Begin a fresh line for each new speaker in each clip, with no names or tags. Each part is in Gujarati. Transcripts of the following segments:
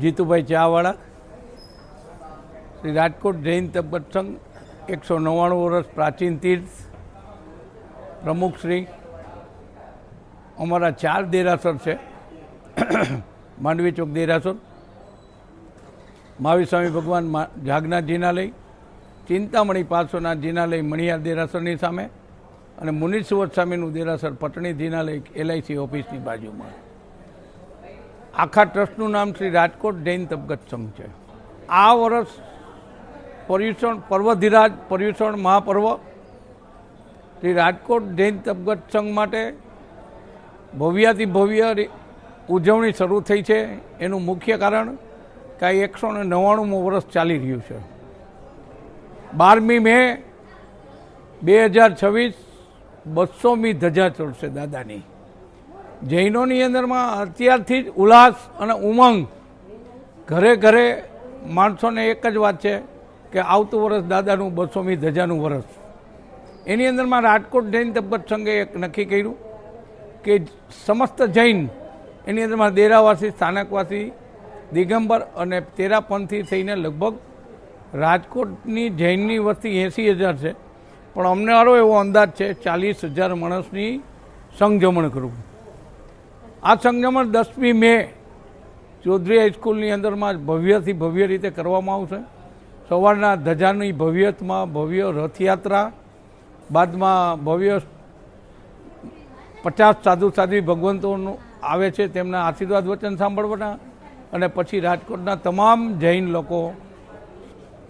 જીતુભાઈ ચાવાળા શ્રી રાજકોટ જૈન તબત સંઘ, એકસો નવ્વાણું વર્ષ પ્રાચીન તીર્થ પ્રમુખશ્રી અમારા ચાર દેરાસર છે, માંડવી ચોક દેરાસર મહાવીર સ્વામી ભગવાન જાગનાથ જિનાલય ચિંતામણી પાર્શ્વના જિનાલય મણિયાર દેરાસરની સામે અને મુનિ સુવત સ્વામીનું દેરાસર પટણી જિનાલય એલઆઈસી ઓફિસની બાજુમાં. આખા ટ્રસ્ટનું નામ શ્રી રાજકોટ જૈન તબગત સંઘ છે. આ વર્ષ પર્યુષણ પર્વધિરાજ, પર્યુષણ મહાપર્વ શ્રી રાજકોટ જૈન તબગત સંઘ માટે ભવ્યાથી ભવ્ય ઉજવણી શરૂ થઈ છે. એનું મુખ્ય કારણ કે આ એકસો ને નવ્વાણુંમું વર્ષ ચાલી રહ્યું છે. બારમી મે બે હજાર છવ્વીસ બસોમી ધજા ચડશે દાદાની. જૈનોની અંદરમાં અત્યારથી જ ઉલ્લાસ અને ઉમંગ. ઘરે ઘરે માણસોને એક જ વાત છે કે આવતું વર્ષ દાદાનું, બસોમી ધજાનું વર્ષ. એની અંદરમાં રાજકોટ જૈન તબત સંઘે એક નક્કી કર્યું કે સમસ્ત જૈન એની અંદરમાં દેરાવાસી સ્થાનકવાસી, દિગંબર અને તેરાપંથી થઈને લગભગ રાજકોટની જૈનની વસ્તી એંસી હજાર છે. પણ અમને આરો એવો અંદાજ છે, ચાલીસ હજાર માણસની સંગજમણ કરવું. આ સંગજમણ દસમી મે ચૌધરી હાઈસ્કૂલની અંદરમાં ભવ્યથી ભવ્ય રીતે કરવામાં આવશે. સવારના ધજાની ભવ્યતમાં ભવ્ય રથયાત્રા, બાદમાં ભવ્ય પચાસ સાધુ સાધ્વી ભગવંતોનું આવે છે તેમના આશીર્વાદ વચન સાંભળવાના અને પછી રાજકોટના તમામ જૈન લોકો,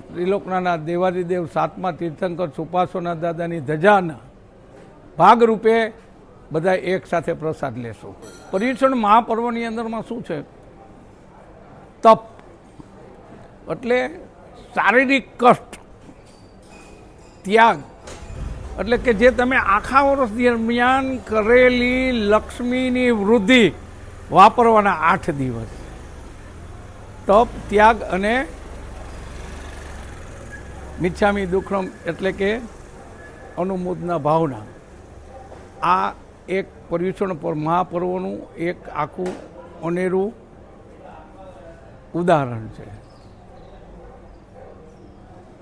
ત્રિલોકનાના દેવાદિદેવ, સાતમા તીર્થંકર, સુપાસોના દાદાની ધજાના ભાગરૂપે બધા એક સાથે પ્રસાદ લેશું. પર્યુષણ મહાપર્વની અંદરમાં શું છે? તપ. એટલે શારીરિક કષ્ટ, ત્યાગ. એટલે કે જે તમે આખા વર્ષ દરમિયાન કરેલી લક્ષ્મીની વૃદ્ધિ વાપરવાના આઠ દિવસ. તપ, ત્યાગ અને મિચ્છામી દુઃખમ એટલે કે અનુમોદના ભાવના. આ એક પર્યુષણ પર મહાપર્વનું એક આખું અનેરું ઉદાહરણ છે.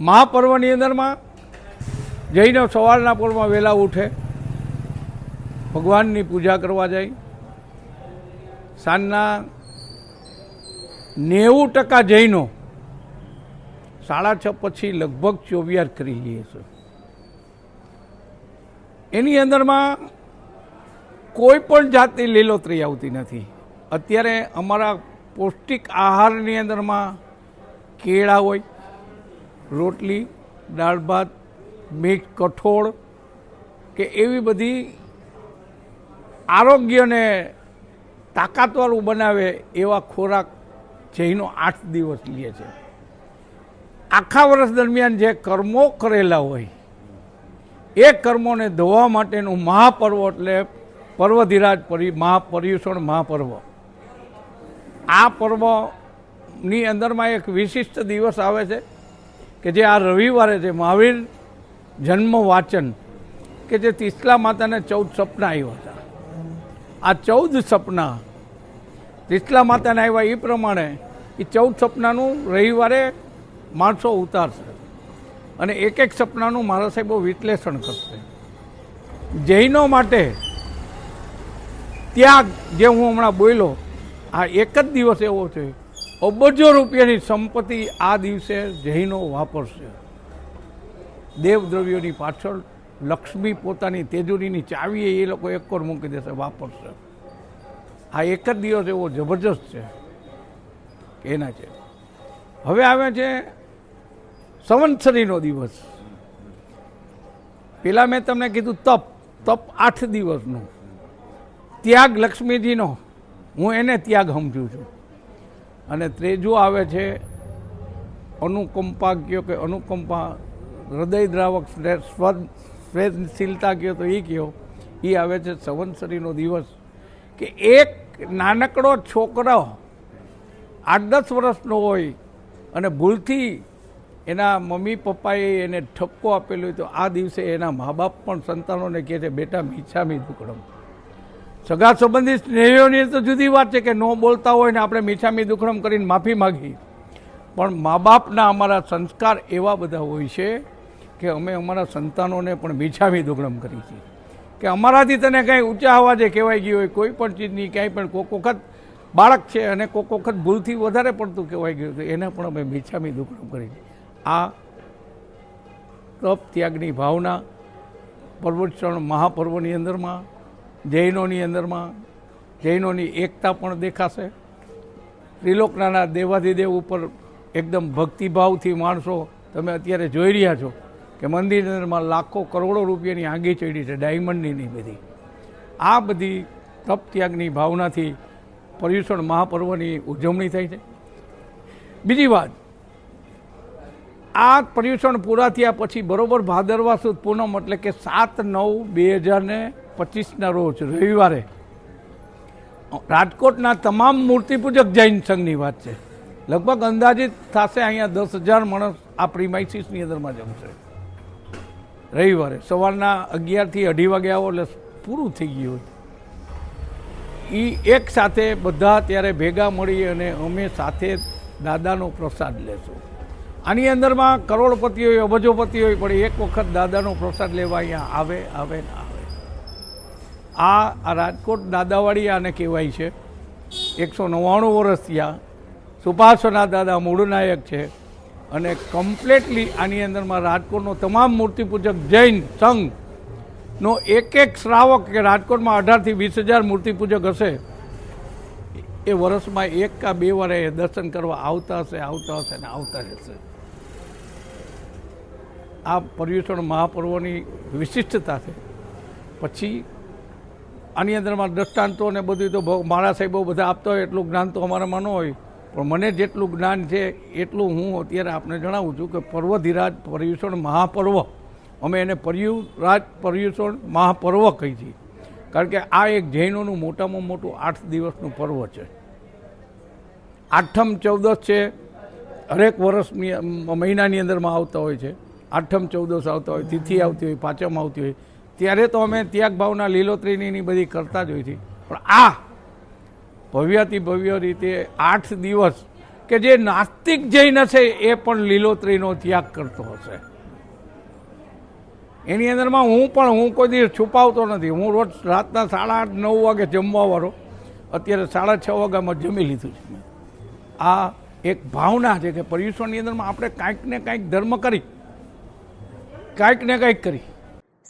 મહાપર્વની અંદરમાં જઈને સવારના પોરમાં વહેલા ઉઠે, ભગવાનની પૂજા કરવા જાય, સાંજના નેવું ટકા જૈનો સાડા છ પછી લગભગ ચોવિયાર કરી લઈએ છે એની અંદરમાં કોઈ પણ જાતની લીલોતરી આવતી નથી. અત્યારે અમારા પૌષ્ટિક આહારની અંદરમાં કેળા હોય, રોટલી, દાળ ભાત મીઠ કઠોળ કે એવી બધી આરોગ્યને તાકાતવાળું બનાવે એવા ખોરાક જૈનો આઠ દિવસ લે છે. આખા વર્ષ દરમિયાન જે કર્મો કરેલા હોય, એ કર્મોને ધોવા માટેનું મહાપર્વ એટલે પર્વધિરાજ પરી મહાપર્યુષણ મહાપર્વ. આ પર્વની અંદરમાં એક વિશિષ્ટ દિવસ આવે છે કે જે આ રવિવારે છે મહાવીર જન્મ વાચન કે જે તીસલા માતાને ચૌદ સપના આવ્યા હતા. આ ચૌદ સપના તીસલા માતાને આવ્યા એ પ્રમાણે એ ચૌદ સપનાનું રવિવારે માણસો ઉતારશે અને એક એક સપનાનું મારા સાહેબો વિશ્લેષણ કરશે. જૈનો માટે ત્યાગ જે હું હમણાં બોલ્યો, આ એક જ દિવસ એવો છે, અબજો રૂપિયાની સંપત્તિ આ દિવસે જૈનો વાપરશે. દેવદ્રવ્યોની પાછળ લક્ષ્મી પોતાની તેજુરીની ચાવી એ લોકો એક કોર મૂકી દેશે, વાપરશે. આ એક જ દિવસ એવો જબરજસ્ત છે. એના છે. હવે આવે છે સંવત્સરીનો દિવસ. પેલા મેં તમને કીધું તપ તપ આઠ દિવસનું. ત્યાગ લક્ષ્મીજીનો. હું એને ત્યાગ સમજું છું. અને ત્રીજું આવે છે અનુકંપા કયો કે અનુકંપા હૃદય દ્રાવક સ્વ- સ્વેદશીલતા કયો તો એ કયો. એ આવે છે સંવત્સરીનો દિવસ. કે એક નાનકડો છોકરો આઠ દસ વર્ષનો હોય અને ભૂલથી એના મમ્મી પપ્પાએ એને ઠપકો આપેલો હોય તો આ દિવસે એના મા બાપ પણ સંતાનોને કહે છે, બેટા મીછામી દુકડમ. સગા સંબંધી સ્નેહીઓની તો જુદી વાત છે કે ન બોલતા હોય ને આપણે મીઠામી દુખડમ કરીને માફી માગી પણ મા બાપના અમારા સંસ્કાર એવા બધા હોય છે કે અમે અમારા સંતાનોને પણ મીઠામી દુખડમ કરી છે કે અમારાથી તને કંઈ ઊંચા અવાજે કહેવાય ગયું હોય, કોઈ પણ ચીજની ક્યાંય પણ કોક વખત બાળક છે અને કોક વખત ભૂલથી વધારે પડતું કહેવાય ગયું તો એને પણ અમે મીઠામી દુખડમ કરી છે આ તપ ત્યાગની ભાવના પર્વતચરણ મહાપર્વની અંદરમાં જૈનોની અંદરમાં જૈનોની એકતા પણ દેખાશે. ત્રિલોકનાના દેવાધિદેવ ઉપર એકદમ ભક્તિભાવથી માણસો તમે અત્યારે જોઈ રહ્યા છો કે મંદિરની અંદરમાં લાખો કરોડો રૂપિયાની આંગી ચડી છે ડાયમંડની બધી. આ બધી તપ ત્યાગની ભાવનાથી પર્યુષણ મહાપર્વની ઉજવણી થઈ છે. બીજી વાત, આ પર્યુષણ પૂરા થયા પછી બરોબર ભાદરવા સુદ પૂનમ એટલે કે સાત નવ બે હજાર ને પચીસના રોજ, રવિવારે. રાજકોટના તમામ મૂર્તિપૂજક જૈન સંઘની વાત છે. લગભગ અંદાજિત થશે અહીંયા દસ હજાર માણસ આ પ્રીમાઇસીસની અંદરમાં જમશે. રવિવારે, સવારના અગિયારથી અઢી વાગે આવો, એટલે પૂરું થઈ ગયું હોય. એ એક સાથે બધા ત્યારે ભેગા મળી અને અમે સાથે દાદાનો પ્રસાદ લેશું. આની અંદરમાં કરોડપતિ હોય અબજોપતિ હોય પણ એક વખત દાદાનો પ્રસાદ લેવા અહીંયા આવે આવે ને આવે. આ રાજકોટ દાદાવાડી આને કહેવાય છે. એકસો નવ્વાણું વર્ષ થયા. સુપાસના દાદા મૂળનાયક છે. અને કમ્પ્લેટલી આની અંદરમાં રાજકોટનો તમામ મૂર્તિપૂજક જૈન સંઘનો એક એક શ્રાવક કે રાજકોટમાં અઢારથી વીસ હજાર મૂર્તિપૂજક હશે. એ વર્ષમાં એક કા બે વાર એ દર્શન કરવા આવતા હશે આવતા હશે ને આવતા રહેશે. આ પર્યુષણ મહાપર્વની વિશિષ્ટતા છે. પછી આની અંદરમાં દ્રષ્ટાંતો ને બધું તો મારા સાહેબો બધા આપતા હોય, એટલું જ્ઞાન તો અમારામાં ન હોય. પણ મને જેટલું જ્ઞાન છે, એટલું હું અત્યારે આપને જણાવું છું કે પર્વધિરાજ પર્યુષણ મહાપર્વ. અમે એને પર્યુરાજ પર્યુષણ મહાપર્વ કહી છીએ. કારણ કે આ એક જૈનોનું મોટામાં મોટું આઠ દિવસનું પર્વ છે. આઠમ ચૌદસ છે, હરેક વર્ષની મહિનાની અંદરમાં આવતા હોય છે. આઠમ ચૌદસ આવતા હોય, તિથિ આવતી હોય, પાંચમ આવતી હોય. ત્યારે તો અમે ત્યાગ ભાવના લીલોતરીની બધી કરતા જ છે પણ આ ભવ્યાતિ ભવ્ય રીતે આઠ દિવસ કે જે નાસ્તિક જૈન હશે એ પણ લીલોતરીનો ત્યાગ કરતો હશે. એની અંદરમાં હું પણ હું કોઈ દિવસ છુપાવતો નથી. હું રોજ રાતના સાડા આઠ, નવ વાગે જમવાવાળો અત્યારે સાડા છ વાગ્યામાં જમી લીધું છે આ એક ભાવના છે કે પર્યુષણની અંદરમાં આપણે કાંઈક ને કાંઈક ધર્મ કરી. કાંઈક ને કાંઈક કરી.